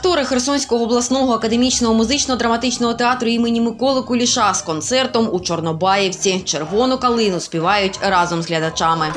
Актори Херсонського обласного академічного музично-драматичного театру імені Миколи Куліша з концертом у Чорнобаївці червону калину співають разом з глядачами.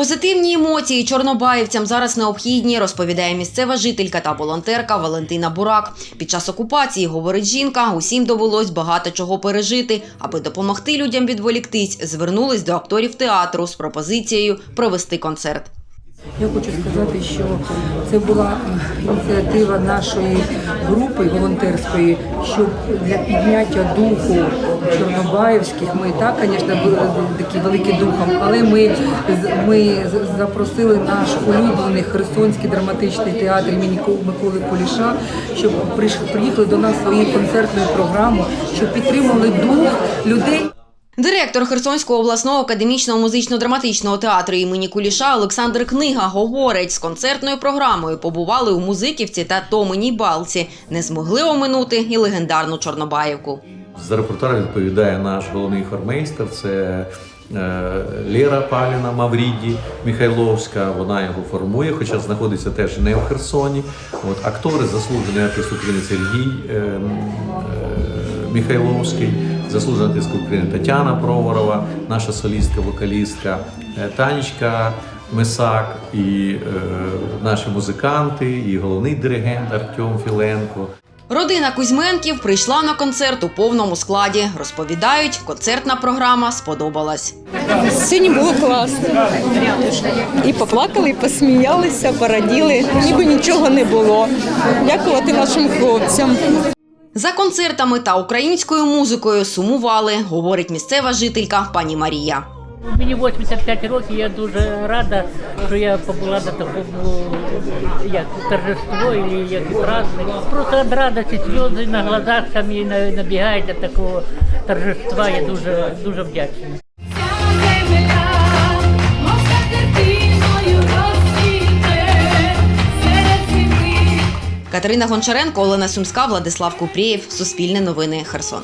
Позитивні емоції чорнобаївцям зараз необхідні, розповідає місцева жителька та волонтерка Валентина Бурак. Під час окупації, говорить жінка, усім довелось багато чого пережити. Аби допомогти людям відволіктись, звернулись до акторів театру з пропозицією провести концерт. Я хочу сказати, що це була ініціатива нашої групи волонтерської, щоб для підняття духу чорнобаївських. Ми так, звісно, великі духом, але ми, ми запросили наш улюблений Херсонський драматичний театр імені Ко- Миколи Куліша, щоб приїхали до нас своєю концертною програмою, щоб підтримали дух людей. Директор Херсонського обласного академічного музично-драматичного театру імені Куліша Олександр Книга говорить, з концертною програмою побували у Музиківці та Томеній Балці. Не змогли оминути і легендарну Чорнобаївку. За репертуар відповідає наш головний хормейстер. Це Лера Паліна Мавріді Михайловська. Вона його формує, хоча знаходиться теж не в Херсоні. От актори, заслужений артист України Сергій е, е, Михайловський, заслужена артистка України Тетяна Проворова, наша солістка, вокалістка, е, Танечка Месак, і е, наші музиканти, і головний диригент Артем Філенко. Родина Кузьменків прийшла на концерт у повному складі. Розповідають, концертна програма сподобалась. Сьогодні було класно. І поплакали, і посміялися, пораділи. Ніби нічого не було. Дякувати нашим хлопцям. За концертами та українською музикою сумували, говорить місцева жителька пані Марія. Мені 85 років, я дуже рада, що я побула на такому як торжество, і як і праздник. Просто від радості сльози на глазах самі на- набігають такого торжества. Я дуже дуже землі. Катерина Гончаренко, Олена Сумська, Владислав Купрієв. Суспільне новини. Херсон.